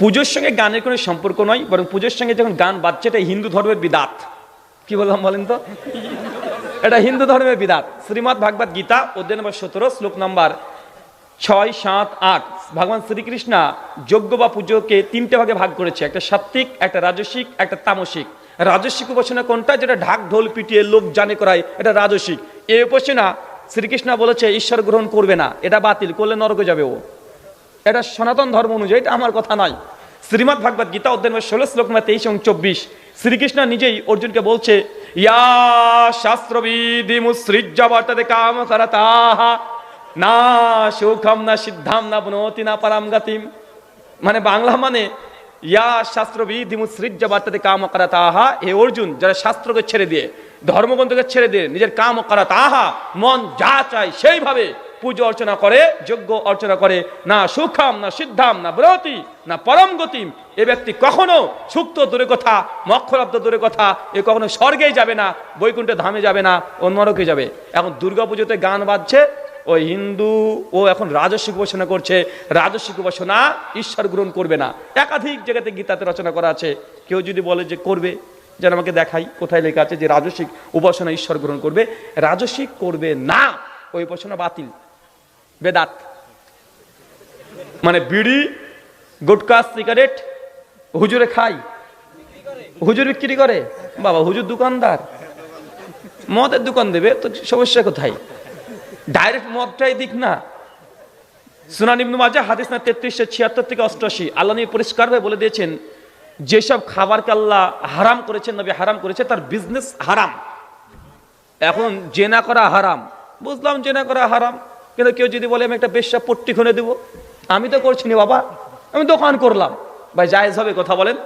পুজোর সঙ্গে গানের কোনো সম্পর্ক নয়, বরং পুজোর সঙ্গে যখন গান বাজছে, এটা হিন্দু ধর্মের বিদাত। কি বললাম বলেন তো? এটা হিন্দু ধর্মের বিদাত। শ্রীমৎ ভাগবত গীতা, অধ্যায় নম্বর সতেরো, শ্লোক নম্বর ছয়, সাত, আট। ভগবান শ্রীকৃষ্ণা যজ্ঞ বা পুজোকে তিনটে ভাগে ভাগ করেছে, একটা সাত্ত্বিক, একটা রাজসিক, একটা তামসিক। রাজস্বিক উপাসনা কোনটা? যেটা ঢাক, ঢোল, পিটিয়ে লোক জানে করায়, এটা রাজসিক। এই উপাসনা শ্রীকৃষ্ণ বলেছে, ঈশ্বর গ্রহণ করবে না, এটা বাতিল, করলে নরকে যাবে ও। এটা সনাতন ধর্ম অনুযায়ী, এটা আমার কথা নয়। শ্রীমৎ ভাগবত গীতা অধ্যায় ষোলো শ্লোক নম্বর তেইশ এবং চব্বিশ, শ্রীকৃষ্ণ নিজেই অর্জুনকে বলছে, ইয়া শাস্ত্রবিধি মুসৃজ্য বর্ততে কাম করতাহা। না সুখম, না সিদ্ধাম, না বনতি, না পরাম গতিম। মানে বাংলা মানে ইয়া শাস্ত্রবিধি মুসৃজ্য বর্ততে কাম করতাহা। হে অর্জুন, যারা শাস্ত্রকে ছেড়ে দিয়ে, ধর্মগ্রন্থকে ছেড়ে দিয়ে নিজের কাম করা তাহা মন যা চায় সেইভাবে পুজো অর্চনা করে, যজ্ঞ অর্চনা করে, না সুখাম, না সিদ্ধাম, না ব্রতি, না পরম গতিম। এ ব্যক্তি কখনো সুক্ত দূরে কথা মক্ষরাব্দ দূরে কথা এ কখনো স্বর্গেই যাবে না, বৈকুণ্ঠে ধামে যাবে না ও নরকে যাবে। এখন দুর্গা পুজোতে গান বাজছে ওই হিন্দু, ও এখন রাজস্বিক উপাসনা করছে। রাজস্বিক উপাসনা ঈশ্বর গ্রহণ করবে না। একাধিক জায়গাতে গীতাতে রচনা করা আছে। কেউ যদি বলে যে করবে, যেন আমাকে দেখাই, কোথায় লেখা আছে যে রাজস্বিক উপাসনা ঈশ্বর গ্রহণ করবে। রাজস্বিক করবে না, ওই উপাসনা বাতিল। বেদাত। মানে বিড়ি, গুটকা, সিগারেট, হুজুরে খাই। হুজুর বিক্রি করে? বাবা, হুজুর দোকানদার। মদের দোকান দেবে, তো সমস্যা কোথায়? ডাইরেক্ট মদটাই দিক না। সুনান ইবনু মাজা হাদিস না তেত্রিশশো ছিয়াত্তর থেকে অষ্টআশি। আল্লাহ নবী পরিষ্কারভাবে বলে দিয়েছেন, যেসব খাবারকে আল্লাহ হারাম করেছেন, নবী হারাম করেছে, তার বিজনেস হারাম। এখন জেনা করা হারাম। বুঝলাম জেনা করা হারাম। কিন্তু কেউ যদি বলে, আমি একটা বেশ্যা পট্টি খুলে দেবো। আমি তো করছি না বাবা, আমি দোকান করলাম। ভাই, জায়েজ হবে কথা বলেন।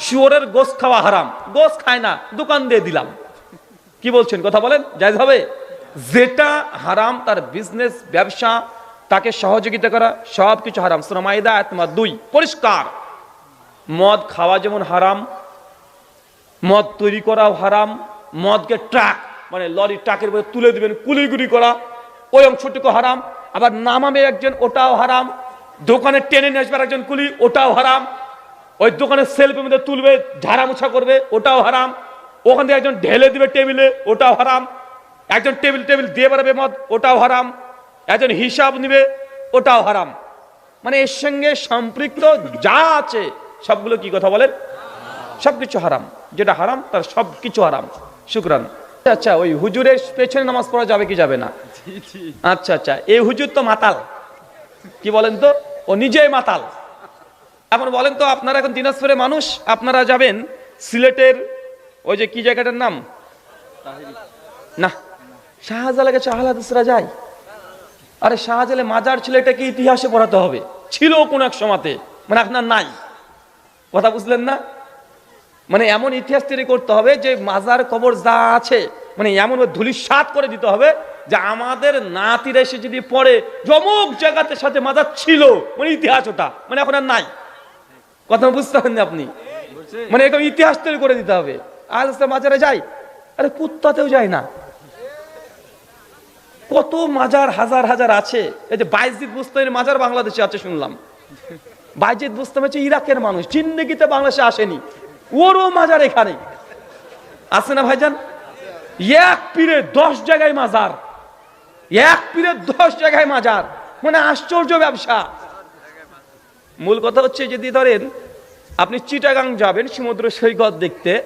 শুয়োরের গোস খাওয়া হারাম গোস খায় না, দোকান দিয়ে দিলাম। কি বলছেন, কথা বলেন, জায়েজ হবে? যেটা হারাম, তার বিজনেস ব্যবসা, তাকে সহযোগিতা করা সব কিছু হারাম শ্রমাইদা তোমার দুই, পরিষ্কার। মদ খাওয়া যেমন হারাম, মদ তৈরি করাও হারাম, মদকে ট্রাক মানে লরি, ট্রাকের মধ্যে তুলে দিবেন, কুলিগুলি করা ওই অংশটুকু হারাম। আবার নামাবে একজন, ওটাও হারাম। দোকানে টেনে নিয়ে আসবে একজন কুলি, ওটাও হারাম। ওই দোকানের সেলফের মধ্যে তুলবে ঝাড়া মোছা করবে, ওটাও হারাম। ওখান থেকে একজন ঢেলে দিবে টেবিলে, ওটাও হারাম। একজন টেবিল টেবিল দিয়ে বেড়াবে মদ, ওটাও হারাম। একজন হিসাব নিবে, ওটাও হারাম। মানে এর সঙ্গে সম্পৃক্ত যা আছে, সবগুলো কি কথা বলেন? সবকিছু হারাম। যেটা হারাম, তার সব কিছু হারাম। শুক্রান। আচ্ছা ওই হুজুরের পেছনে নামাজ পড়া যাবে কি যাবে না? আচ্ছা আচ্ছা এই হুজুর তো মাতাল। কি বলেন তো? ও নিজেই মাতাল। এখন বলেন তো আপনারা এখন দিনাজপুরের মানুষ আপনারা যাবেন সিলেটের ওই যে কি জায়গাটার নাম? না শাহজালাকে চাহালাদিসরা যায়। আরে শাহজালে মাজার ছিল এটাকে ইতিহাসে পড়াতে হবে? ছিল কোন এক সময়তে মানে আপনার নাই। কথা বুঝলেন না? মানে এমন ইতিহাস তৈরি করতে হবে যে মাজার কবর যা আছে মানে এমন ধুলিসাত করে দিতে হবে যে আমাদের নাতিরা এসে যদি পড়ে জমক জায়গাতে সাথে মাজার ছিল মানে ইতিহাস ওটা মানে এখন আর নাই। কথা বুঝতে পারেন আপনি? মানে এরকম ইতিহাস তৈরি করে দিতে হবে। আজ মাজারে যাই, আরে কুত্তাতেও যায় না। কত মাজার হাজার হাজার আছে। এই যে বাইজিদ বুস্তামের মাজার বাংলাদেশে আছে, শুনলাম। বাইজিদ বুস্তাম হচ্ছে ইরাকের মানুষ, জিন্দগিতে বাংলাদেশে আসেনি। ওরও মাজার এখানে। আছে না ভাইজান? এক পীরে দশ জায়গায় মাজার। এক পীরে দশ জায়গায় মাজার। মানে আশ্চর্য ব্যবসা। মূল কথা হচ্ছে যদি ধরেন, আপনি চিটাগাং যাবেন সমুদ্র সৈকত দেখতে,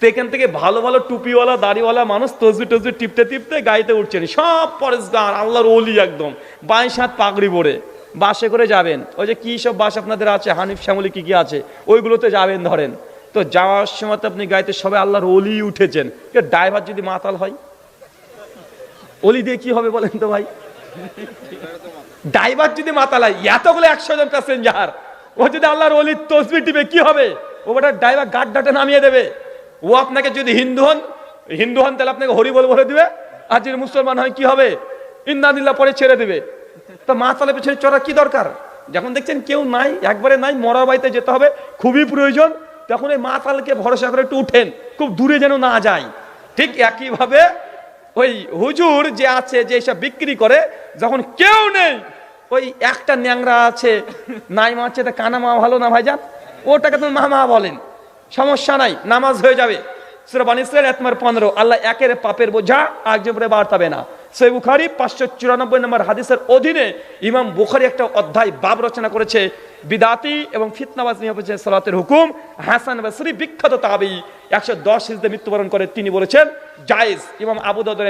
তো এখান থেকে ভালো ভালো টুপিওয়ালা, দাড়িওয়ালা মানুষ তসবি টসবি টিপতে টিপতে গাড়িতে উঠছেন। সব পরেশগার আল্লাহর ওলি একদম। বাইশ হাত পাগড়ি পরে বাসে করে যাবেন। ওই যে কী সব বাস আপনাদের আছে? হানিফ শ্যামলি কী কী আছে? ওইগুলোতে যাবেন ধরেন। তো যাওয়ার সময় আপনি গাড়িতে সবাই আল্লাহর ওলি উঠেছেন। ড্রাইভার যদি মাতাল হয়? অলি দিয়ে কি হবে বলেন তো ভাই? ড্রাইভার যদি মাতাল হয়, এতগুলো একশো জন প্যাসেঞ্জার ও যদি আল্লাহর অলির তসবি টিপে কি হবে? ও ওটা ড্রাইভার গাড ডাটে নামিয়ে দেবে। ও আপনাকে যদি হিন্দু হন হিন্দু হন তাহলে আপনাকে হরি বল দিবে। আর যদি মুসলমান হয়, কি হবে? ইন্দানিল্লা পরে ছেড়ে দিবে। তো মাতালের পেছনে চড়া কি দরকার? যখন দেখছেন কেউ নাই, একবারে নাই, মরার বাড়িতে যেতে হবে, খুবই প্রয়োজন। তখন এই মাতালকে ভরসা করে একটু উঠেন, খুব দূরে যেন না যায়। ঠিক একইভাবে ওই হুজুর যে আছে, যে এসব বিক্রি করে, যখন কেউ নেই, ওই একটা ন্যাংরা আছে, নাই হচ্ছে তা কানা মা ভালো না ভাইজান? ওটাকে তুমি মা মা বলেন। সমস্যা নাই, নামাজ হয়ে যাবে। সুরবান ইসরায়েল একমার পনেরো, আল্লাহ একের পাপের বোঝা একজন উপরে বাড়তাবে না। সেই বুখারি পাঁচশো চুরানব্বই নম্বর হাদিসের অধীনে ইমাম বুখারি একটা অধ্যায়, বাব রচনা করেছে। বিদাতি এবং ফিতনাবাজ নিয়ে হচ্ছে সালাতের হুকুম। হাসান বাসরি বিখ্যাত তাবি একশো দশ হিজদে মৃত্যুবরণ করে, তিনি বলেছেন, জায়েজ। ইমাম আবু দাউদ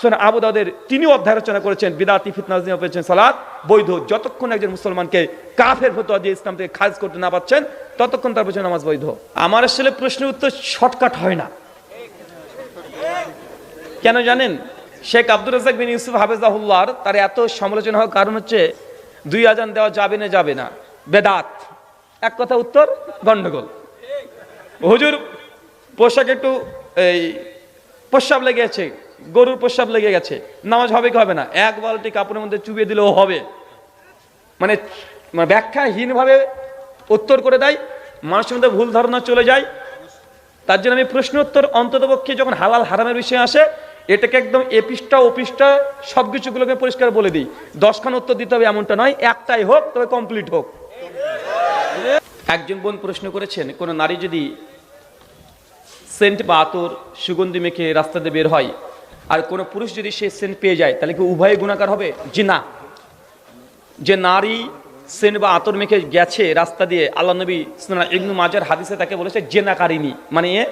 শোনা আবু দাউদের তিনি অধ্যায় রচনা করেছেন, বিদাতি ফিতনাবাজ নিয়ে হচ্ছেন সালাত। বৈধ, যতক্ষণ একজন মুসলমানকে কাফের ফতোয়া দিয়ে ইসলাম থেকে খাজ করতে না পাচ্ছেন, ততক্ষণ তার পেছনে নামাজ বৈধ। আমার আসলে প্রশ্নের উত্তর শর্টকাট হয় না। কেন জানেন? শেখ আব্দুর রাজাক বিন ইউসুফ হাফেজাহুল্লাহর তার এত সমালোচনা হওয়ার কারণ হচ্ছে দুই আজান দেওয়া যাবে না যাবে না। বেদাত। এক কথা উত্তর, গন্ডগোল। হুজুর, পোশাক একটু এই প্রস্রাব লেগে গেছে, গরুর প্রস্রাব লেগে গেছে। নামাজ হবে কি হবে না? এক বালটি কাপড়ের মধ্যে চুবিয়ে দিলেও হবে। মানে মানে ব্যাখ্যাহীনভাবে উত্তর করে দেয়, মানুষের মধ্যে ভুল ধারণা চলে যায়। তার জন্য আমি প্রশ্ন উত্তর অন্ততপক্ষে যখন হালাল হারামের বিষয়ে আসে এটাকে একদম এপিসটা ওপিসটা সব কিছুগুলোকে পরিষ্কার বলে দিই। দশখান উত্তর দিতে হবে এমনটা নয়, একটাই হোক, তবে কমপ্লিট হোক। একজন বোন প্রশ্ন করেছেন, কোন নারী যদি সেন্ট বা আতর সুগন্ধি মেখে রাস্তাতে বের হয়, আর কোনো পুরুষ যদি সে সেন্ট পেয়ে যায়, তাহলে কি উভয় গুণাকার হবে? যে না। যে নারী সেন্ট বা আতর মেখে গেছে রাস্তা দিয়ে, আল্লাহ নবী ইবনু মাজার হাদিসে তাকে বলেছে জেনাকারিনী মানে এ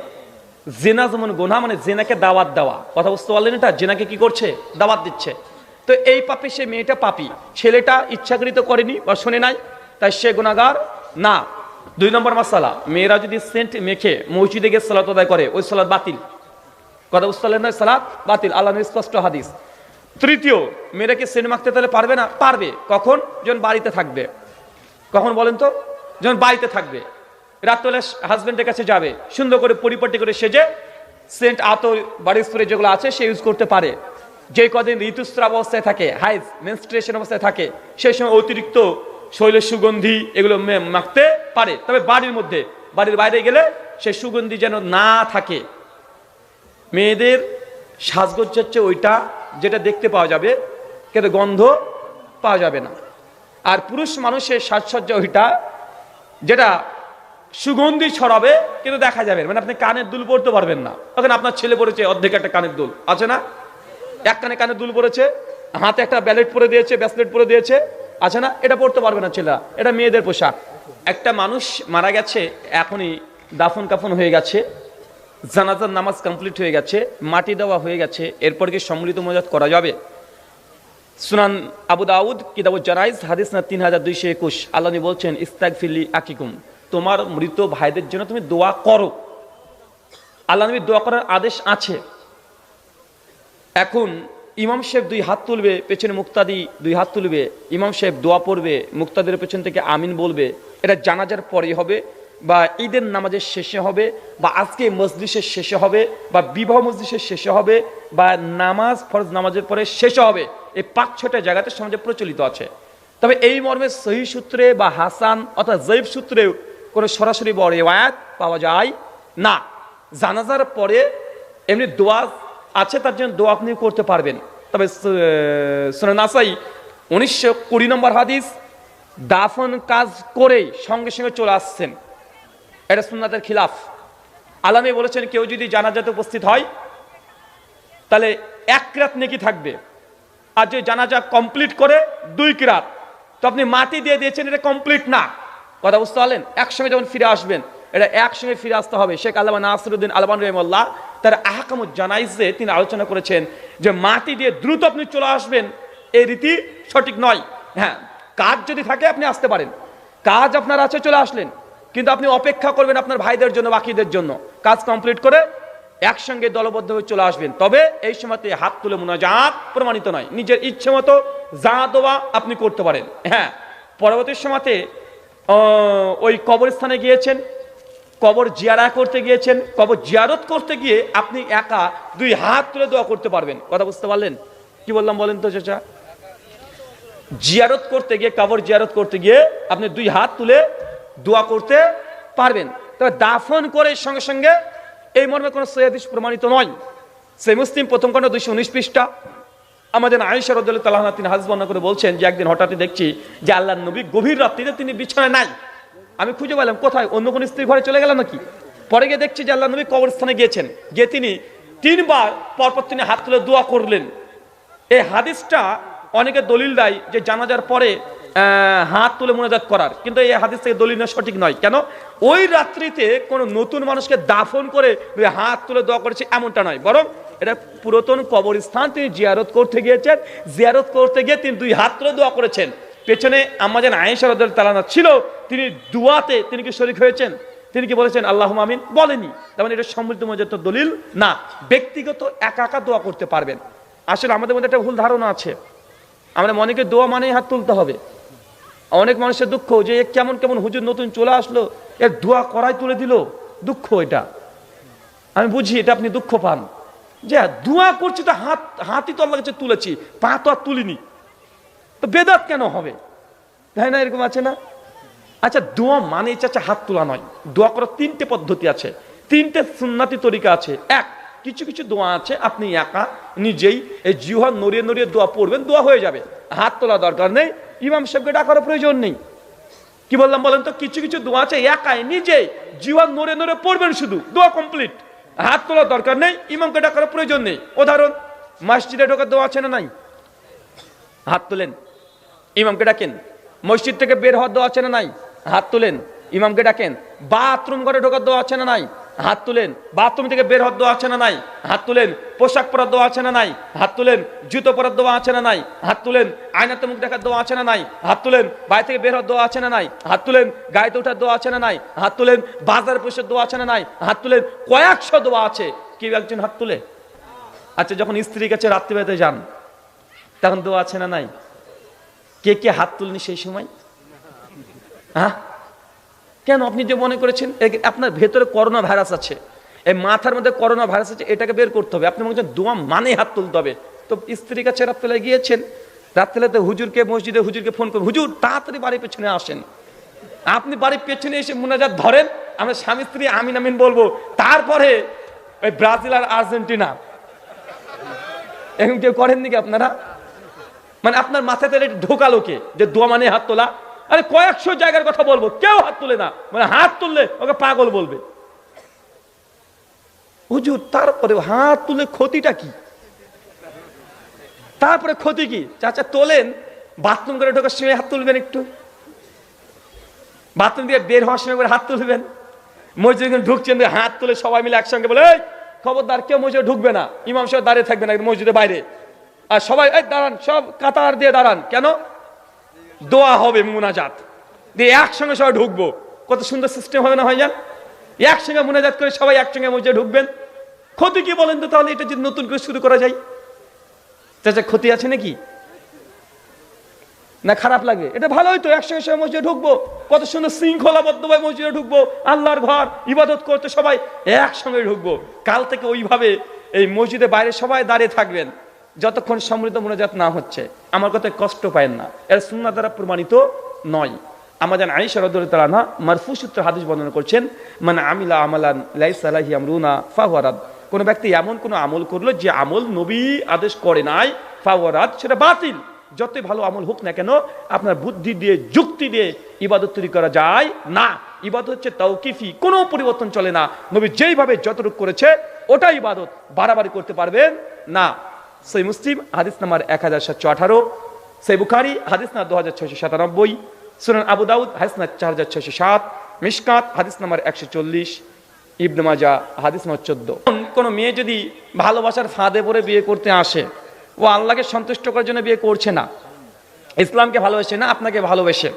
জেনা যেমন গোনা মানে জেনাকে দাওয়াত দেওয়া। কথা বুঝতে পারলেন এটা? জেনাকে কি করছে? দাওয়াত দিচ্ছে। তো এই পাপে সে মেয়েটা পাপি। ছেলেটা ইচ্ছাকৃত করেনি বা শোনে নাই, তাই সে গুণাগার না। দুই নম্বর মাসালা, মেয়েরা যদি সেন্ট মেখে মসজিদে গিয়ে সালাত আদায় করে, ওই সালাত বাতিল। কথা বুঝতে পারলেন না? সালাত বাতিল। আল্লাহ স্পষ্ট হাদিস। তৃতীয়, মেয়েরা কি সেন্ট মাখতে তাহলে পারবে না? পারবে। কখন? যখন বাড়িতে থাকবে। কখন বলেন তো? যখন বাড়িতে থাকবে। রাত্রে হাজবেন্ডের কাছে যাবে। সুন্দর করে পরিপাটি করে সেজে সেন্ট আতর বাড়ির স্প্রে যেগুলো আছে, সে ইউজ করতে পারে। যে কদিন ঋতুস্রাব অবস্থায় থাকে হাইজ মেনস্ট্রেশন অবস্থায় থাকে, সেই সময় অতিরিক্ত শৈলের সুগন্ধি এগুলো মাখতে পারে। তবে বাড়ির মধ্যে, বাড়ির বাইরে গেলে সে সুগন্ধি যেন না থাকে। মেয়েদের সাজগোজ হচ্ছে ওইটা যেটা দেখতে পাওয়া যাবে, কিন্তু গন্ধ পাওয়া যাবে না। আর পুরুষ মানুষের সাজসজ্জা ওইটা, যেটা সুগন্ধি ছড়াবে, কিন্তু দেখা যাবে। মানে আপনি কানের দুল পড়তে পারবেন না। তখন আপনার ছেলে পড়েছে, অর্ধেক একটা কানের দুল। আছে না? এক কানে কানের দুল পড়েছে, হাতে একটা ব্যালেট পরে দিয়েছে, ব্যাসলেট পরে দিয়েছে, আছে না? এটা পড়তে পারবে না ছেলেরা। এটা মেয়েদের পোশাক। একটা মানুষ মারা গেছে, এখনই দাফন কাফন হয়ে গেছে, জানাজার নামাজ কমপ্লিট হয়ে গেছে, মাটি দেওয়া হয়ে গেছে, এরপর কি সম্মিলিত মজাদ করা যাবে? সুনান আবু দাউদ কিতাবুল জানাইজ, হাদিস না তিন হাজার দুইশো একুশ। আল্লাহ বলছেন ইস্তাক ফিল্লি আকিকুম। তোমার মৃত ভাইদের জন্য তুমি দোয়া করো। আল্লাহ নবী দোয়া করার আদেশ আছে। এখন ইমাম সাহেব দুই হাত তুলবে, পেছনে মুক্তাদি দুই হাত তুলবে, ইমাম সাহেব দোয়া পড়বে, মুক্তাদের পেছন থেকে আমিন বলবে। এটা জানাজার পরে হবে বা ঈদের নামাজের শেষে হবে বা আজকে মসজিদের শেষে হবে বা বিবাহ মসজিদের শেষে হবে বা নামাজ, ফরজ নামাজের পরে শেষে হবে। এই পাঁচ ছটা জায়গাতে সমাজে প্রচলিত আছে। তবে এই মর্মে সহি সূত্রে বা হাসান অর্থাৎ জৈব সূত্রেও কোনো সরাসরি বড় রেওয়ায়াত পাওয়া যায়? না। জানাজার পরে এমনি দোয়া আছে, তার জন্য দোয়া আপনি করতে পারবেন। তবে নাসাই উনিশশো কুড়ি নম্বর হাদিস, দাফন কাজ করেই সঙ্গে সঙ্গে চলে আসছেন। এটা সুন্নাতের খিলাফ। আলামে বলেছেন, কেউ যদি জানাজাতে উপস্থিত হয়, তাহলে এক রাত নেকি থাকবে। আর যদি জানাজা কমপ্লিট করে দুই কিরাত তো আপনি মাটি দিয়ে দিয়েছেন, এটা কমপ্লিট না। কথা বুঝতে পারলেন? একসঙ্গে যখন ফিরে আসবেন, এটা একসঙ্গে ফিরে আসতে হবে। শেখ আল্লাহ নাসরুদ্দিন আলমান রহমল্লাহ তার আহকামুদ জানাইজে তিনি আলোচনা করেছেন যে মাটি দিয়ে দ্রুত আপনি চলে আসবেন। এই রীতি সঠিক নয়। হ্যাঁ কাজ যদি থাকে আপনি আসতে পারেন। কাজ আপনার আছে, চলে আসলেন। কিন্তু আপনি অপেক্ষা করবেন আপনার ভাইদের জন্য, বাকিদের জন্য। কাজ কমপ্লিট করে একসঙ্গে দলবদ্ধ হয়ে চলে আসবেন। তবে এই সময়তে হাত তুলে মোনাজাত প্রমাণিত নয়। নিজের ইচ্ছে মতো যা দেওয়া আপনি করতে পারেন। হ্যাঁ পরবর্তী সময়তে ওই কবরস্থানে গিয়েছেন, কবর জিয়ারা করতে গিয়েছেন, কবর জিয়ারত করতে গিয়ে আপনি একা দুই হাত তুলে দোয়া করতে পারবেন। কথা বুঝতে পারলেন? কি বললাম বলেন তো চাচা? জিয়ারত করতে গিয়ে, কবর জিয়ারত করতে গিয়ে আপনি দুই হাত তুলে দোয়া করতে পারবেন। তবে দাফন করে সঙ্গে সঙ্গে এই মর্মে কোনো সৈয়াদিস প্রমাণিত নয়। সেই মুসলিম প্রথম খণ্ড দুইশো উনিশ পৃষ্ঠা। আমাদের আয়েশা রদুল্লাহ তিনি হাদিস বর্ণনা করে বলছেন, যে একদিন হঠাৎই দেখছি যে আল্লাহ নবী গভীর রাত্রিতে তিনি বিছানায় নাই। আমি খুঁজে পেলাম, কোথায়? অন্য কোন স্ত্রীর ঘরে চলে গেলাম নাকি? পরে গিয়ে দেখছি যে আল্লাহ নবী কবরস্থানে গিয়েছেন, গিয়ে তিনি তিনবার পরপর তিনি হাত তুলে দোয়া করলেন। এই হাদিসটা অনেকে দলিল দেয় যে জানাজার পরে হাত তুলে মোনাজাত করার। কিন্তু এই হাদিস থেকে দলিল সঠিক নয়। কেন? ওই রাত্রিতে কোনো নতুন মানুষকে দাফন করে হাত তুলে দোয়া করেছে এমনটা নয়। বরং এটা পুরাতন কবরস্থান তিনি জিয়ারত করতে গিয়েছেন। জিয়ারত করতে গিয়ে তিনি দুই হাত তুলে দোয়া করেছেন। পেছনে আমাদের আয়েশা রদুল তালানা ছিল, তিনি দুয়াতে তিনি কি শরিক হয়েছেন? তিনি কি বলেছেন আল্লাহ আমিন বলেনি। তেমন এটা সমৃদ্ধ মজাত দলিল না। ব্যক্তিগত একা একা দোয়া করতে পারবেন। আসলে আমাদের মধ্যে একটা ভুল ধারণা আছে। আমরা মনে করি দোয়া মানেই হাত তুলতে হবে। অনেক মানুষের দুঃখ যে কেমন কেমন হুজুর নতুন চলে আসলো, এর দোয়া করাই তুলে দিল। দুঃখ এটা। আমি বুঝি এটা আপনি দুঃখ পান। যে দোয়া করছি তো হাত, হাতই তো আল্লাহ কাছে তুলেছি, পা তো আর তুলিনি। তো বেদাত কেন হবে? তাই না, এরকম আছে না? আচ্ছা দোয়া মানে চাচা হাত তোলা নয়। দোয়া করার তিনটে পদ্ধতি আছে। তিনটে সুন্নাতি তরিকা আছে। এক, কিছু কিছু দোয়া আছে, আপনি একা, নিজেই, এই জিহা নড়িয়ে নড়িয়ে দোয়া পড়বেন দোয়া হয়ে যাবে। হাত তোলা দরকার নেই, ইমাম সাহেবকে ডাকারও প্রয়োজন নেই। কি বললাম বলেন তো? কিছু কিছু দোয়া আছে, একাই, নিজেই জিহা নড়ে নড়ে পড়বেন শুধু দোয়া কমপ্লিট হাত তোলার দরকার নেই ইমামকে ডাকার প্রয়োজন নেই। উদাহরণ, মসজিদে ঢোকার দেওয়া আছে না নাই? হাত তোলেন ইমামকে ডাকেন। মসজিদ থেকে বের হওয়ার দেওয়া আছে না নাই? হাত তোলেন ইমামকে ডাকেন। বাথরুম ঘরে ঢোকার দেওয়া আছে না নাই? হাত তুলেন। বাথরুম থেকে বের হওয়ার দোয়া আছে না নাই? হাত তুলেন। পোশাক পরার দোয়া আছে না নাই? হাত তুলেন। জুতো পরার দোয়া আছে না নাই? হাত তুলেন। আয়নাতে মুখ দেখার দোয়া আছে না নাই? হাত তুলেন। বাড়ি থেকে বের হওয়ার দোয়া আছে না নাই? হাত তুলেন। গাড়িতে ওঠার দোয়া আছে না নাই? হাত তুলেন। বাজার পোষার দোয়া আছে না নাই? হাত তুলেন। কয়েকশো দোয়া আছে। কেউ একজন হাত তুলে? আচ্ছা যখন স্ত্রীর কাছে রাত্রিবেলাতে যান, তখন দোয়া আছে না নাই? কে কে হাত তুলনি সেই সময়? হ্যাঁ? কেন আপনি যে মনে করেছেন আপনার ভেতরে করোনা ভাইরাস আছে? এই মাথার মধ্যে করোনা ভাইরাস আছে, এটাকে বের করতে হবে। আপনি মনে দোয়া মানে হাত তুলতে হবে। তো স্ত্রীর কাছে রাত্রেলে গিয়েছেন রাত্রেলাতে হুজুরকে, মসজিদে হুজুরকে ফোন করে, হুজুর, তাড়াতাড়ি বাড়ির পেছনে আসেন। আপনি বাড়ির পেছনে এসে মুনাজাত ধরেন, আমরা স্বামী স্ত্রী, আমিন আমিন বলব। তারপরে, ওই ব্রাজিল আর আর্জেন্টিনা। এখন কেউ করেননি কি আপনারা? মানে আপনার মাথাতে ঢোকালো কে? যে দোয়া মানে হাত তোলা। আরে কয়েকশো জায়গার কথা বলব কেউ হাত তুলে না। মানে হাত তুললে ওকে পাগল বলবে। হুজুর তারপরে হাত তুলে ক্ষতিটা কি? তারপরে ক্ষতি কি? চাচা তোলেন বাথরুম করে ঢোকার সময় হাত তুলবেন একটু। বাথরুম দিয়ে বের হওয়ার সময় করে হাত তুলবেন। মসজিদে ঢুকছেন হাত তুলে সবাই মিলে একসঙ্গে বলে "এই, খবরদার কেউ মসজিদে ঢুকবে না। ইমাম সাহেব দাঁড়িয়ে থাকবে না মসজিদের বাইরে। আর সবাই দাঁড়ান সব কাতার দিয়ে দাঁড়ান। কেন? দোয়া হবে মোনাজাত। দিয়ে একসঙ্গে সবাই ঢুকবো। কত সুন্দর সিস্টেম হবে না যান একসঙ্গে মোনাজাত করে সবাই একসঙ্গে মসজিদে ঢুকবেন। ক্ষতি কি বলেন তো তাহলে এটা যদি নতুন করে শুরু করা যায়? চাচা ক্ষতি আছে নাকি? না খারাপ লাগে। এটা ভালোই তো একসঙ্গে সবাই মসজিদে ঢুকবো। কত সুন্দর শৃঙ্খলাবদ্ধভাবে মসজিদে ঢুকবো। আল্লাহর ঘর, ইবাদত করতে সবাই একসঙ্গে ঢুকবো। কাল থেকে ওইভাবে এই মসজিদের বাইরে সবাই দাঁড়িয়ে থাকবেন। যতক্ষণ সমৃদ্ধ মনোজাত না হচ্ছে, আমার কথায় কষ্ট পায় না। এর সুন্না দ্বারা প্রমাণিত নয়। আমাদের আইসা রদুল্লাহ মারফু সূত্র হাদিস বর্ণনা করছেন মানে আমিলা আমালান লাইসালাহি আমরুনা ফাওয়ারাদ কোন ব্যক্তি এমন কোন আমল করল যে আমল নবী আদেশ করে নাই ফাওয়ারাদ সেটা বাতিল। যতই ভালো আমল হোক না কেন, আপনার বুদ্ধি দিয়ে, যুক্তি দিয়ে ইবাদত তৈরি করা যায় না। ইবাদত হচ্ছে তৌকিফি কোনো পরিবর্তন চলে না। নবী যেইভাবে যতটুকু করেছে, ওটাই ইবাদত। বাড়াবাড়ি করতে পারবেন না। সেই মুসলিম, হাদিস নাম্বার এক হাজার সাতশো আঠারো সেই বুখারি, হাদিস না দু হাজার ছয়শো সাতানব্বই, সুনান আবু দাউদ, হাদিস না চার হাজার ছয়শো সাত, মিশকাত, হাদিস নাম্বার একশো চল্লিশ, ইবনে মাজা হাদিস নম্বর চোদ্দ। কোনো মেয়ে যদি ভালোবাসার ফাঁদে পড়ে বিয়ে করতে আসে, ও আল্লাহকে সন্তুষ্ট করার জন্য বিয়ে করছে না, ইসলামকে ভালোবেসে না, আপনাকে ভালোবেসে?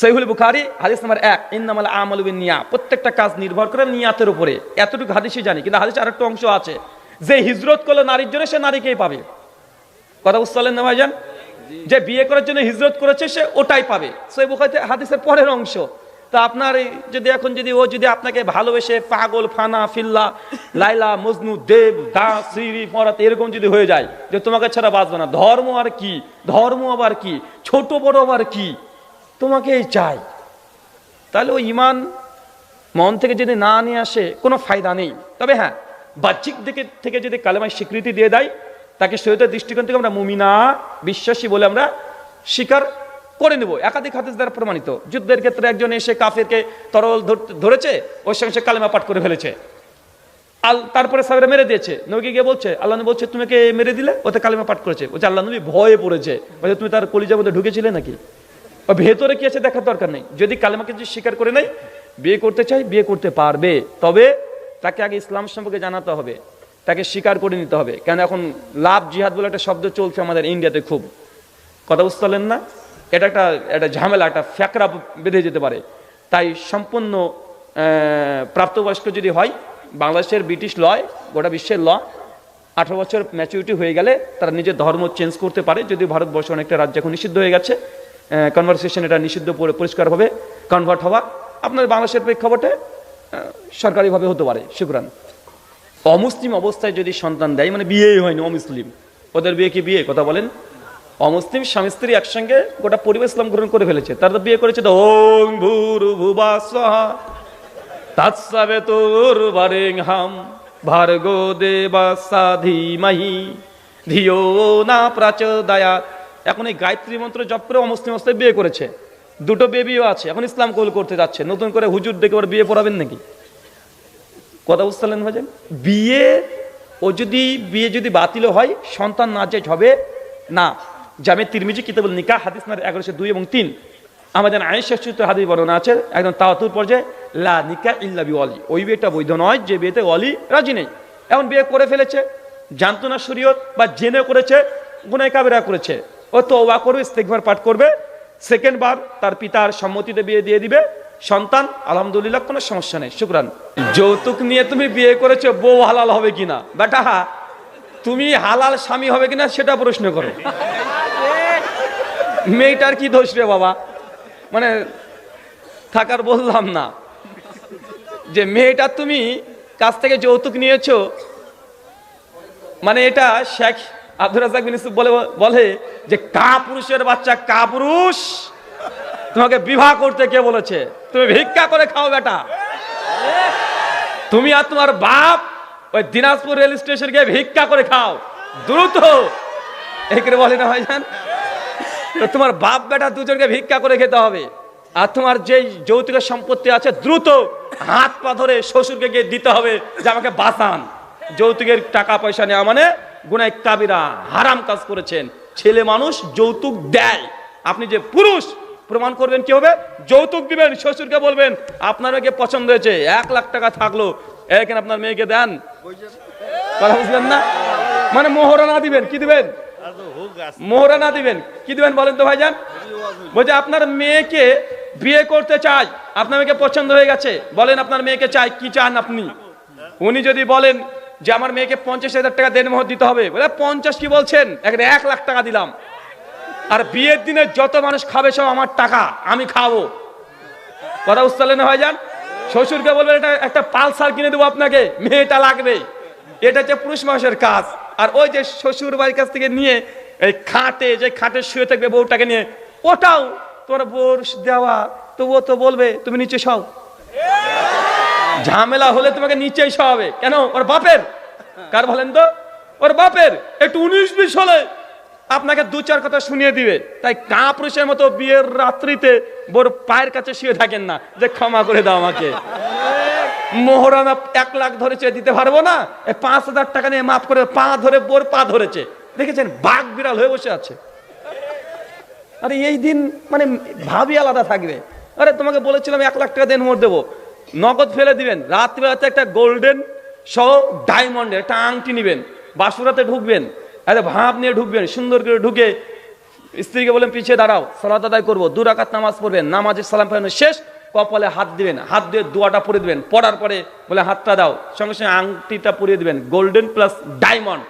সহিহুল বুখারি, হাদিস নাম্বার এক, ইন্নামাল আমল নিয়া প্রত্যেকটা কাজ নির্ভর করে নিয়াতের উপরে। এতটুকু হাদিসই জানি, কিন্তু হাদিস আরেকটা অংশ আছে। যে হিজরত করল নারীর জন্য সে নারীকেই পাবে। কথা বুঝতে না ভাইজান? যে বিয়ে করার জন্য হিজরত করেছে সে ওটাই পাবে। সেই হাদিসের পরের অংশ। তা আপনার যদি এখন যদি ও যদি আপনাকে ভালোবেসে পাগল ফানা ফিল্লা লাইলা মজনু দেব দাস শ্রী ফরাত এরকম যদি হয়ে যায় যে তোমাকে ছাড়া বাঁচবে না। ধর্ম আর কি? ধর্ম আবার কি? ছোট বড় আবার কি? তোমাকেই চাই। তাহলে ও ইমান মন থেকে যদি না নিয়ে আসে কোনো ফায়দা নেই। তবে হ্যাঁ বাহ্যিক দিকে থেকে যদি কালেমায় স্বীকৃতি দিয়ে দেয়, তাকে শরীয়তের দৃষ্টিকোণ থেকে আমরা মুমিনা, বিশ্বাসী বলে আমরা স্বীকার করে নেব। একাধিক হাদিস দ্বারা প্রমাণিত। যুদ্ধের ক্ষেত্রে একজন এসে কাফেরকে তরল ধরেছে ওর সঙ্গে সে কালেমা পাঠ করে ফেলেছে। আল, তারপরে সাহেবরা মেরে দিয়েছে। নবীকে গিয়ে বলছে, আল্লাহ নবী বলছে, তুমি কে মেরে দিলে? ওতে কালেমা পাঠ করেছে। বলছে, আল্লাহ নবী ভয়ে পড়েছে। বলছে, তুমি তার কলিজার মধ্যে ঢুকেছিলে নাকি? ভেতরে কি আছে দেখার দরকার নেই। যদি কালেমাকে যদি স্বীকার করে নেই বিয়ে করতে চাই বিয়ে করতে পারবে। তবে তাকে আগে ইসলাম সম্পর্কে জানাতে হবে, তাকে স্বীকার করে নিতে হবে। কেন এখন লাভ জিহাদ বলে একটা শব্দ চলছে আমাদের ইন্ডিয়াতে খুব। কথা বুঝতে পারলেন না? এটা একটা একটা ঝামেলা, একটা ফ্যাকরা বেঁধে যেতে পারে। তাই সম্পূর্ণ প্রাপ্তবয়স্ক যদি হয়, বাংলাদেশের ব্রিটিশ লয় গোটা বিশ্বের ল, আঠারো বছর ম্যাচুরিটি হয়ে গেলে তারা নিজের ধর্ম চেঞ্জ করতে পারে। যদি ভারতবর্ষ অনেকটা রাজ্য এখন নিষিদ্ধ হয়ে গেছে কনভারসেশন এটা নিষিদ্ধ পরি- পরিষ্কারভাবে কনভার্ট হওয়া। আপনার বাংলাদেশের প্রেক্ষাপটে সরকারিভাবে হতে পারে, শুক্রান। অমুসলিম অবস্থায় যদি সন্তান দেয় মানে বিয়েই হয়নি অমুসলিম। ওদের বিয়ে কি বিয়ে? কথা বলেন। অমুসলিম স্বামী স্ত্রী একসঙ্গে গোটা পরিবেশ ইসলাম গ্রহণ করে ফেলেছে। তারা বিয়ে করেছে ওং ভূরু ভুবা সহা তাৎসাবে তোর বারেং হাম দেবা সাধীমহি ধিও না প্রাচোদয়া এখন এই গায়ত্রী মন্ত্র জপ করে অমুসলিম অবস্থায় বিয়ে করেছে। দুটো বেবিও আছে, এখন ইসলাম কবুল করতে যাচ্ছে। নতুন করে হুজুর দেখে ওর বিয়ে পড়াবেন নাকি? কথা বুঝতে পারলেন বিয়ে, ও যদি, বিয়ে যদি বাতিল হয়, সন্তান নাজেজ হবে, না। জামে তিরমিজি কিতাবুল নিকা হাদিস নার এগারোশো দুই এবং তিন। আমাদের আয়েশা সূত্র হাদিস বর্ণনা আছে, একদম তাওয়াতুর পর্যায়ে, লা নিকা ইল্লা বিওয়ালি ওই বিয়েটা বৈধ নয়, যে বিয়েতে অলি রাজি নেই। এমন বিয়ে করে ফেলেছে, জানতো না শরীয়ত, বা জেনে করেছে, গুনায় কাবেরা করেছে। ও তো ওয়া করবে ইস্তেকবার পাঠ করবে সেকেন্ড বার তার পিতার সম্মতিতে বিয়ে দিয়ে দিবে। সন্তান, আলহামদুলিল্লাহ, কোনো সমস্যা নেই। শুক্রান। যৌতুক নিয়ে তুমি বিয়ে করেছ, বউ হালাল হবে কিনা? বেটা, তুমি হালাল স্বামী হবে কিনা সেটা প্রশ্ন করো। মেয়েটার কি দোষ রে বাবা? মানে থাকার বললাম না। যে মেয়েটা তুমি কাছ থেকে যৌতুক নিয়েছো মানে এটা শেখ আব্দুর রাজাক বিন বলে বলে যে কা পুরুষের বাচ্চা কা পুরুষ তোমাকে বিবাহ করতে কে বলেছে? তুমি ভিক্ষা করে খাও বেটা। তুমি আর তোমার বাপ ওই দিনাজপুর রেল স্টেশন গিয়ে ভিক্ষা করে খাও। দ্রুত। এখানে বলে না ভাইজান? তো তোমার বাপ বেটা দুজনকে ভিক্ষা করে খেতে হবে। আর তোমার যে যৌতুকের সম্পত্তি আছে দ্রুত হাত পা ধরে শ্বশুরকে গিয়ে দিতে হবে যে আমাকে বাঁচান। যৌতুকের টাকা পয়সা নেওয়া মানে গুনাই কাবিরা, হারাম কাজ করেছেন। ছেলে মানুষ যৌতুক দেয়। আপনি যে পুরুষ, প্রমাণ করবেন কি হবে? যৌতুক দিবেন, শ্বশুরকে বলবেন, আপনার মেয়েকে পছন্দ হয়েছে, এক লাখ টাকা থাকল। এখানে আপনার মেয়েকে দেন? কথা বুঝলেন না? মানে মোহরানা দিবেন, কি দিবেন? মোহরানা দিবেন, কি দিবেন বলেন তো ভাইজান? বলছে, আপনার মেয়েকে বিয়ে করতে চাই, আপনার মেয়েকে পছন্দ হয়ে গেছে। বলেন, আপনার মেয়েকে চাই, কি চান আপনি? উনি যদি বলেন যে আমার মেয়েকে পঞ্চাশ হাজার টাকা দেন মোহর দিতে হবে। বলে, পঞ্চাশ কি বলছেন? এখানে এক লাখ টাকা দিলাম। আর বিয়ের দিনে যত মানুষ খাবে সব আমার টাকা, আমি খাব। কথা না ভাইজান? শ্বশুরকে বলবেন, এটা একটা পালসার কিনে দেবো আপনাকে। মেয়েটা লাগবে। এটা হচ্ছে পুরুষ মানুষের কাজ। আর ওই যে শ্বশুর বাড়ির কাছ থেকে নিয়ে এই খাটে, যে খাটে শুয়ে থাকবে বউটাকে নিয়ে, ওটাও তোমার বউর দেওয়া। তবুও তো বলবে, তুমি নিচে সও ঝামেলা হলে তোমাকে নিচেই সহাবে কেন? ওর বাপের। কার বলেন তো? ওর বাপের। একটু উনিশ বিশ হলে আপনাকে দু চার কথা শুনিয়ে দিবে। তাই কা পুরুষের মতো বিয়ের রাত্রিতে বোর পায়ের কাছে শুয়ে থাকেন না। যে ক্ষমা করে দাও আমাকে। মোহরানা এক লাখ ধরেছে, দিতে পারব না? পাঁচ হাজার টাকা নিয়ে মাফ করে পা ধরে, বোর পা ধরেছে। দেখেছেন? বাঘ বিড়াল হয়ে বসে আছে। আরে এই দিন মানে ভাবি আলাদা থাকবে। আরে তোমাকে বলেছিলাম এক লাখ টাকা দেন মোট দেবো। নগদ ফেলে দিবেন। রাত্রিবেলাতে একটা গোল্ডেন সহ ডায়মন্ডের একটা আংটি নেবেন। বাসুরাতে ঢুকবেন। আরে ভাব নিয়ে ঢুকবেন। সুন্দর করে ঢুকে স্ত্রীকে বলেন পিছিয়ে দাঁড়াও, সালাত আদায় করব। দু রাকাত নামাজ পড়বেন। নামাজের সালাম ফেরানো শেষ। কপালে হাত দিবেন। হাত দিয়ে দোয়াটা পরে দিবেন। পড়ার পরে বলে, হাতটা দাও। সঙ্গে সঙ্গে আংটিটা পরিয়ে দিবেন। Golden plus diamond.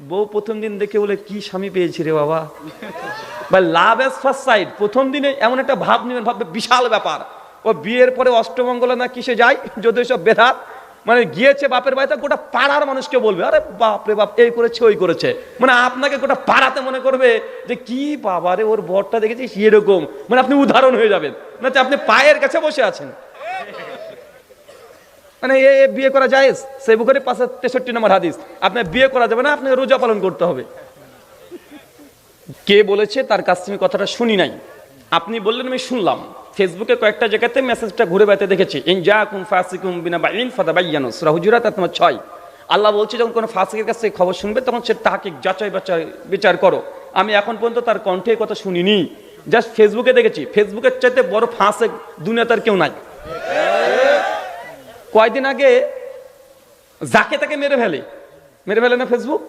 বউ প্রথম দিন দেখে বলে, কি স্বামী পেয়েছি রে বাবা? বা লাভ এস ফার্স্ট সাইড। প্রথম দিনে এমন একটা ভাব নেবেন, ভাববে বিশাল ব্যাপার। ও বিয়ের পরে অষ্টমঙ্গলে না কিসে যায় যদি সব বেধাত মানে গিয়েছে বাপের বাড়িতে, গোটা পাড়ার মানুষকে বলবে, আরে বাপ রে বাপ, এই করেছে, ওই করেছে। মানে আপনাকে গোটা পাড়াতে মনে করবে যে, কি বাবা রে, ওর বরটা দেখেছিস? এরকম। মানে আপনি উদাহরণ হয়ে যাবেন। না আপনি পায়ের কাছে বসে আছেন। মানে এ বিয়ে করা যায় সেই বুখারি পাঁচশো তেষট্টি নম্বর হাদিস। আপনার বিয়ে করা যাবে না আপনাকে রোজা পালন করতে হবে। কে বলেছে? তার কাছ থেকে কথাটা শুনি নাই। আপনি বললেন, আমি শুনলাম। ফেসবুকে কয়েকটা জায়গাতে মেসেজটা ঘুরে বেড়াতে দেখেছি। ইন যা কুম ফাসিকুম বিনা বা ইন ফাদা বাইয়ানো সুরা হুজুরাত তোমার ছয়। আল্লাহ বলছে, যখন কোনো ফাসিকের কাছ খবর শুনবে, তখন সে তাকে যাচাই বাচাই, বিচার করো। আমি এখন পর্যন্ত তার কণ্ঠে কথা শুনিনি। জাস্ট ফেসবুকে দেখেছি। ফেসবুকের চাইতে বড় ফাঁসে দুনিয়া তার কেউ নাই। কয়দিন আগে যাকে তাকে মেরে ফেলে। মেরে ফেলে না ফেসবুক?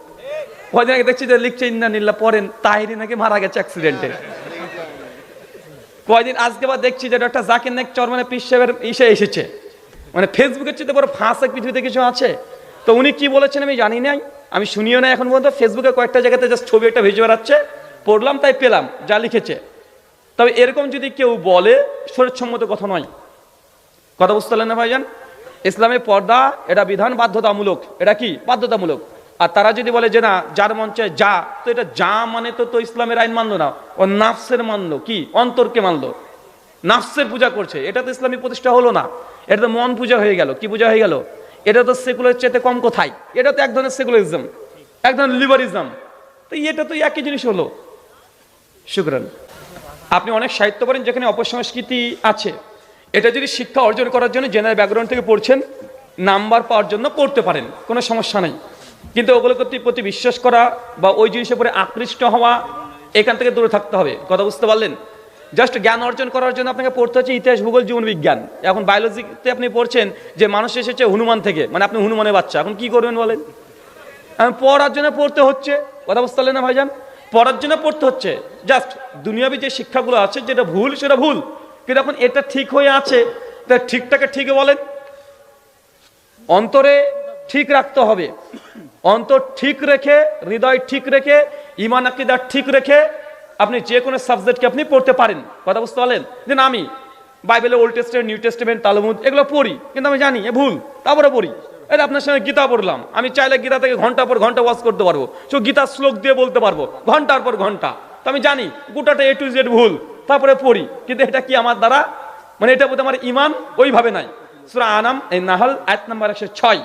কয়দিন আগে দেখছি যে লিখছে, ইন্না নিল্লা পড়েন তাহিরি নাকি মারা গেছে অ্যাক্সিডেন্টে কয়দিন আজকে বা দেখছি যে ডক্টর জাকির নাইক চরমানে পিস সাহেবের ইসে এসেছে। মানে ফেসবুকের চেয়ে বড় ফাঁস পৃথিবীতে কিছু আছে। তো উনি কি বলেছেন আমি জানি নাই, আমি শুনিও না এখন পর্যন্ত। ফেসবুকে কয়েকটা জায়গাতে জাস্ট ছবি একটা ভেজে বেড়াচ্ছে। পড়লাম, তাই পেলাম, যা লিখেছে। তবে এরকম যদি কেউ বলে, শরীরসম্মত কথা নয়। কথা বুঝতে পারলেন না ভাইজান? ইসলামে পর্দা, এটা বিধান বাধ্যতামূলক। এটা কি? বাধ্যতামূলক। আর তারা যদি বলে যে না, যার মঞ্চে যা, তো এটা যা মানে তো তো ইসলামের আইন মানলো না। ও নাফসের মানলো কি? অন্তরকে মানলো। নাফসের পূজা করছে। এটা তো ইসলামী প্রতিষ্ঠা হলো না। এটা তো মন পূজা হয়ে গেল। কি পূজা হয়ে গেল? এটা তো সেকুলার চেতে কম কোথায়? এটা তো এক ধরনের সেকুলারিজম, এক ধরনের লিবারিজম। তো এটা তো একই জিনিস হলো। শুক্রান। আপনি অনেক সাহিত্য করেন যেখানে অপসংস্কৃতি আছে। এটা যদি শিক্ষা অর্জন করার জন্য জেনারেল ব্যাকগ্রাউন্ড থেকে পড়ছেন নাম্বার পাওয়ার জন্য পড়তে পারেন। কোনো সমস্যা নেই। কিন্তু ওগুলোর প্রতি বিশ্বাস করা বা ওই জিনিসের উপরে আকৃষ্ট হওয়া, এখান থেকে দূরে থাকতে হবে। কথা বুঝতে পারলেন? জাস্ট জ্ঞান অর্জন করার জন্য আপনাকে পড়তে হচ্ছে ইতিহাস, ভূগোল, জীবন, বিজ্ঞান। এখন বায়োলজিতে আপনি পড়ছেন যে মানুষ এসেছে হনুমান থেকে মানে আপনি হনুমানের বাচ্চা। এখন কি করবেন বলেন? পড়ার জন্য পড়তে হচ্ছে। কথা বুঝতে পারলেন না ভাইজান? পড়ার জন্য পড়তে হচ্ছে। জাস্ট দুনিয়াবি যে শিক্ষাগুলো আছে, যেটা ভুল, সেটা ভুল। কিন্তু এখন এটা ঠিক হয়ে আছে। তা ঠিকটাকে ঠিক বলেন? অন্তরে ঠিক রাখতে হবে। অন্তর ঠিক রেখে, হৃদয় ঠিক রেখে, ইমান আকিদার ঠিক রেখে আপনি যে কোনো সাবজেক্টকে আপনি পড়তে পারেন। কথা বুঝতে পারলেন? যে না আমি বাইবেলের old testament new testament Talmud এগুলো পড়ি, কিন্তু আমি জানি, এ ভুল, তারপরে পড়ি। এটা আপনার সঙ্গে গীতা পড়লাম। আমি চাইলে গীতা থেকে ঘণ্টা পর ঘণ্টা ওয়াজ করতে পারব। সো গীতার শ্লোক দিয়ে বলতে পারব, ঘণ্টার পর ঘণ্টা। তো আমি জানি, গোটাটা এ টু জেড ভুল, তারপরে পড়ি। কিন্তু এটা কি আমার দ্বারা? মানে এটা বলতে আমার ইমান ওইভাবে নাই। সুরা আনাম এই নাহাল এক নম্বর একশো ছয়।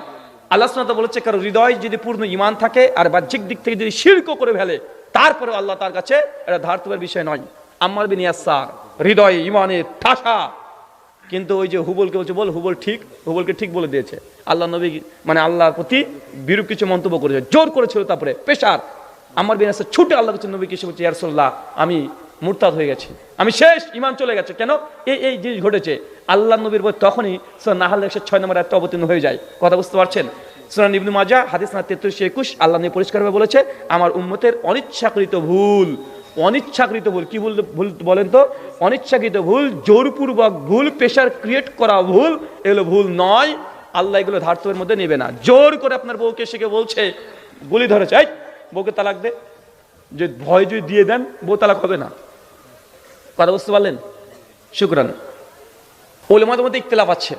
আল্লাহ সুনাত বলেছে, কারও হৃদয় যদি পূর্ণ ইমান থাকে আর বাহ্যিক দিক থেকে যদি শিল্প করে ফেলে তারপরে আল্লাহ তার কাছে এটা ধার্তবের বিষয় নয়। আমার বিন ইয়াসার, হৃদয় ইমানের ঠাসা। কিন্তু ওই যে হুবলকে বলছে, বল, হুবল ঠিক, হুবলকে ঠিক বলে দিয়েছে। আল্লাহ নবী মানে আল্লাহর প্রতি বিরূপ কিছু মন্তব্য করেছে, জোর করেছিল তারপরে, পেশার। আমার বিন ইয়াসার ছুটে আল্লাহ নবী কিছু বলছে ইয়ারসোল্লাহ? আমি মুরতাদ হয়ে গেছি। আমি শেষ ইমান চলে গেছে। কেন? এই এই জিনিস ঘটেছে। আল্লাহ নবীর বই তখনই সুরা নাহাল একশো ছয় নম্বর একটা অবতীর্ণ হয়ে যায়। কথা বুঝতে পারছেন? সুরান ইবনু মাজা হাদিস না তেত্রিশ একুশ, আল্লাহ নিয়ে পরিষ্কারভাবে বলেছে, আমার উম্মতের অনিচ্ছাকৃত ভুল অনিচ্ছাকৃত ভুল। কি ভুল ভুল বলেন তো? অনিচ্ছাকৃত ভুল, জোরপূর্বক ভুল প্রেশার ক্রিয়েট করা ভুল, এগুলো ভুল নয়। আল্লাহ এগুলো ধার্তবের মধ্যে নেবে না। জোর করে আপনার বউকে শিখে বলছে, গুলি ধরেছে, এই, বউকে তালাক দে। যে ভয় যদি দিয়ে দেন, বউ তালাক হবে না। কথা বুঝতে পারলেন? শুক্রান। ওলেমাদের মধ্যে ইকতলাফ আছে।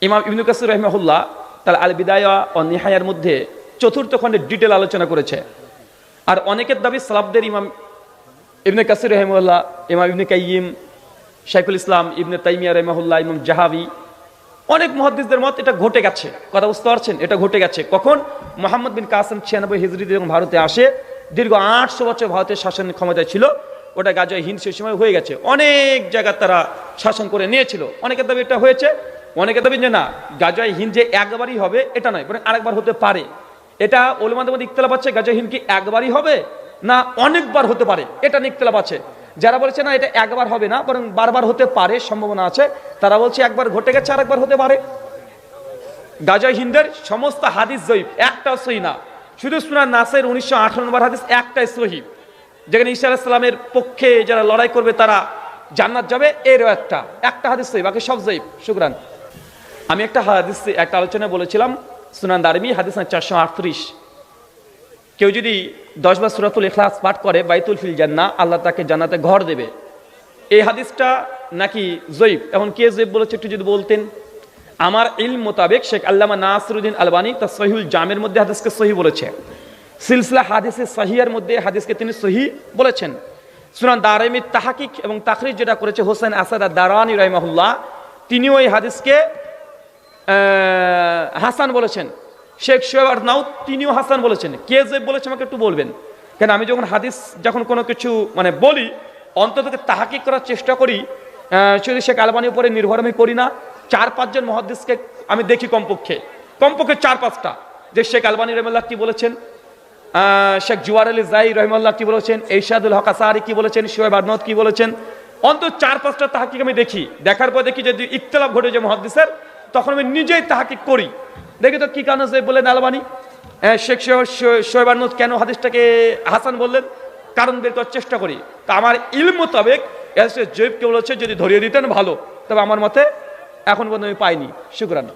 ইমাম ইবনু কাসির রহমাহুল্লাহ তার আল বিদায়া ও নিহায়ার মধ্যে চতুর্থ খণ্ডে ডিটেল আলোচনা করেছে। আর অনেকের দাবি সালাবদের ইমাম ইবনে কাসির রহমুল্লাহ ইমাম ইবনে কাইয়িম, শাইখুল ইসলাম, ইবনে তাইমিয়া রহমাহুল্লাহ, ইমাম জাহাবি, অনেক মহাদ্দিসদের মত এটা ঘটে গেছে। কথা বুঝতে পারছেন? এটা ঘটে গেছে। কখন মোহাম্মদ বিন কাসেম ছিয়ানব্বই হিজড়িতে যখন ভারতে আসে, দীর্ঘ আটশো বছর ভারতের শাসন ক্ষমতায় ছিল ওটা গাজা হিন্দ সেই সময় হয়ে গেছে। অনেক জায়গা তারা শাসন করে নিয়েছিল। অনেকের দাবি এটা হয়েছে, অনেকের দাবি যে না গাজায় হিন্দ যে একবারই হবে, এটা নয়, বরং আরেকবার হতে পারে। এটা ওলমাদের মধ্যে ইকতলাপ আছে, গাজা হিন্দ কি একবারই হবে? না, অনেকবার হতে পারে, এটা নিয়ে ইকতলাপ আছে। যারা বলছে না, এটা একবার হবে না, বরং বারবার হতে পারে, সম্ভাবনা আছে। তারা বলছে একবার ঘটে গেছে, আরেকবার হতে পারে। গাজা হিন্দের সমস্ত হাদিস জয়ীব একটা সহি না। শুধু সুনা নাসের উনিশশো আঠারো নম্বর হাদিস একটাই সহি। যেখানে ঈসা আলাহিসাল্লামের পক্ষে যারা লড়াই করবে তারা জান্নাত যাবে এরও একটা। একটা হাদিস সহি, বাকি সব জয়ীব শুক্রান। আমি একটা হাদিস, একটা আলোচনায় বলেছিলাম, সুনান দারমি, হাদিস চারশো আটত্রিশ। কেউ যদি দশ বার সুরাতুল ইখলাস পাঠ করে, বাইতুল ফিল জান্না আল্লাহ তাকে জান্নাতে ঘর দেবে। এই হাদিসটা নাকি জয়ীব? এখন কে জয়ীব বলেছে একটু যদি বলতেন? আমার ইল মোতাবেক শেখ আল্লামা নাসরুদ্দিন আলবানি তার সহিউল জামের মধ্যে হাদিসকে সহি বলেছে। সিলসিলা হাদিসে সাহিয়ার মধ্যে হাদিসকে তিনি সহি বলেছেন। সুনান দারাইমি তাহাকিক এবং তাকরিজ যেটা করেছে হোসেন আসাদ দারানি রহমাহুল্লাহ, তিনিও এই হাদিসকে হাসান বলেছেন। শেখ শোয়েব আর নাউদ তিনিও হাসান বলেছেন। কে যে বলেছে আমাকে একটু বলবেন। কেন আমি যখন হাদিস, যখন কোনো কিছু মানে বলি, অন্তত তাহাকিক করার চেষ্টা করি শুধু শেখ আলবানির উপরে নির্ভর আমি করি না। চার পাঁচজন মহাদিসকে আমি দেখি কমপক্ষে। কমপক্ষে চার পাঁচটা। যে শেখ আলবানি রহমাল্লাহ কি বলেছেন? শেখ জুয়ার আলী জাই রহমাল্লাহ কি বলেছেন? এইশাদুল হক আসারি কি বলেছেন? শোয়েব আহমদ কি বলেছেন? অন্তত চার পাঁচটা তাহাকিক আমি দেখি। দেখার পর দেখি যদি ইখতলাফ ঘটে যে মহাদিসের তখন আমি নিজেই তাহাকিক করি। দেখি তো কি কারণে যে বললেন আলবানি? শেখ শোয়েব আহমদ কেন হাদিসটাকে হাসান বললেন? কারণ বের করার চেষ্টা করি। তা আমার ইল মোতাবেক জৈবকে বলেছে, যদি ধরিয়ে দিতেন ভালো। তবে আমার মতে এখন পর্যন্ত আমি পাইনি। শুক্রান।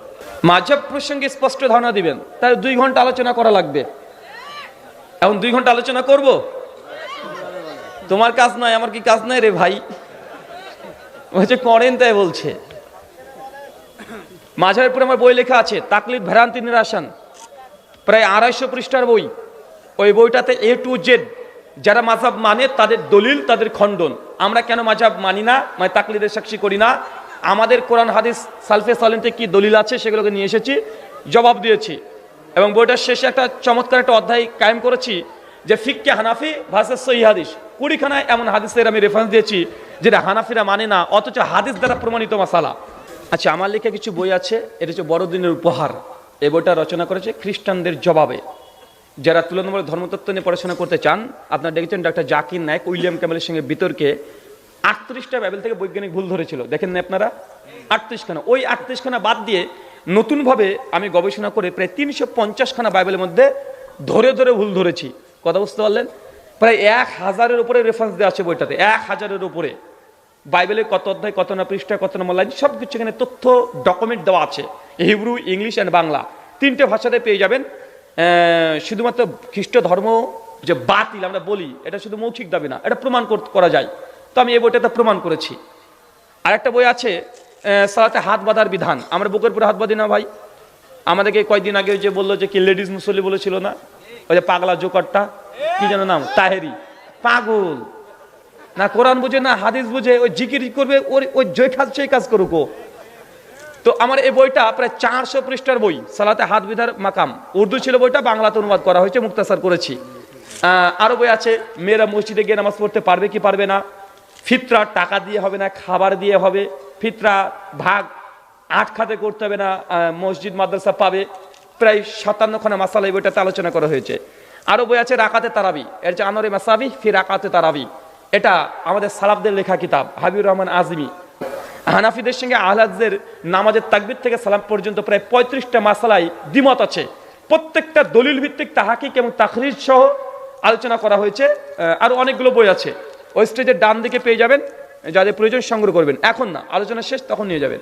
মাঝব প্রসঙ্গে স্পষ্ট ধারণা দিবেন। তাই দুই ঘণ্টা আলোচনা করা লাগবে। এখন দুই ঘণ্টা আলোচনা করব? তোমার কাজ নয়, আমার কি কাজ নাই রে ভাই? বলছে করেন তাই বলছে। মাঝাবের পরে আমার বই লেখা আছে তাকলিদ ভ্রান্তি নিরাসান প্রায় আড়াইশো পৃষ্ঠার বই। ওই বইটাতে এ টু জেড যারা মাঝাব মানে তাদের দলিল, তাদের খণ্ডন। আমরা কেন মাঝাব মানি না মানে তাকলিদের সাক্ষী করি না? আমাদের কোরআন হাদিস সালফে সালিনতে কি দলিল আছে সেগুলোকে নিয়ে এসেছি। জবাব দিয়েছি। এবং বইটার শেষে একটা চমৎকার একটা অধ্যায় কায়েম করেছি যে ফিক্কে হানাফি ভার্সেস সহি হাদিস। কুড়িখানায় এমন হাদিসের আমি রেফারেন্স দিয়েছি যেটা হানাফিরা মানে না, অথচ হাদিস দ্বারা প্রমাণিত মাসালা। আচ্ছা আমার লেখা কিছু বই আছে, এটা হচ্ছে বড়দিনের উপহার। এই বইটা রচনা করেছে খ্রিস্টানদের জবাবে। যারা তুলনামূলক ধর্মতত্ত্ব নিয়ে পড়াশোনা করতে চান, আপনারা দেখেছেন ডক্টর জাকির নায়ক, উইলিয়াম ক্যামেলের সঙ্গে বিতর্কে আটত্রিশটা বাইবেল থেকে বৈজ্ঞানিক ভুল ধরেছিল। দেখেন না আপনারা? আটত্রিশখানা। ওই আটত্রিশখানা বাদ দিয়ে নতুনভাবে আমি গবেষণা করে প্রায় তিনশো পঞ্চাশখানা বাইবেলের মধ্যে ধরে ধরে ভুল ধরেছি। কথা বুঝতে পারলেন? প্রায় এক হাজারের উপরে রেফারেন্স দেওয়া আছে বইটাতে। এক হাজারের উপরে। বাইবেলে কত অধ্যায়, কত না পৃষ্ঠা কত নম্বর লাইন সব কিছু এখানে তথ্য ডকুমেন্ট দেওয়া আছে। Hebrew, English and Bangla. তিনটে ভাষাতে পেয়ে যাবেন। শুধুমাত্র খ্রিস্ট ধর্ম যে বাতিল, আমরা বলি, এটা শুধু মৌখিক দাবি না, এটা প্রমাণ কর- যায়। তো আমি এই বইটাতে প্রমাণ করেছি। আরেকটা বই আছে সালাতে হাত বাঁধার বিধান। আমরা বুকের পরে হাত বাঁধি না ভাই? আমাদেরকে কয়েকদিন আগে যে বলল যে কি লেডিস মুসল্লি বলেছিল না? ওই যে পাগলা জোকারটা? কি যেন নাম? তাহেরি। পাগল। না কোরআন বুঝে না হাদিস বুঝে, ওই জিকির করবে, ওর, ওই জয় কাজ সেই কাজ করুক তো আমার এই বইটা প্রায় চারশো পৃষ্ঠার বই, সালাতে হাত বিধার মাকাম। উর্দু ছিল বইটা, বাংলাতে অনুবাদ করা হয়েছে, মুক্তাসার করেছি। আরও বই আছে, মেয়েরা মসজিদে গিয়ে নামাজ পড়তে পারবে কি পারবে না? ফিতরা টাকা দিয়ে হবে না, খাবার দিয়ে হবে। ফিতরা ভাগ আট খাতে করতে হবে না মসজিদ মাদ্রাসা পাবে। প্রায় সাতান্নখানা মাসালা এই বইটাতে আলোচনা করা হয়েছে। আরও বই আছে রাকাতে তারাবি। এর যে আনোরে মাসাবি ফি রাকাতে তারাবি। এটা আমাদের সালাফদের লেখা কিতাব হাবিবুর রহমান আজমি। হানাফিদের সঙ্গে আহলাদদের নামাজের তাকবির থেকে সালাম পর্যন্ত প্রায় পঁয়ত্রিশটা মাসালাই দ্বিমত আছে। প্রত্যেকটা দলিল ভিত্তিক তাহাকিক এবং তাকরির সহ আলোচনা করা হয়েছে। আহ, আরও অনেকগুলো বই আছে। ওই স্টেজের ডান দিকে পেয়ে যাবেন। যাদের প্রয়োজন সংগ্রহ করবেন। এখন না আলোচনা শেষ তখন নিয়ে যাবেন।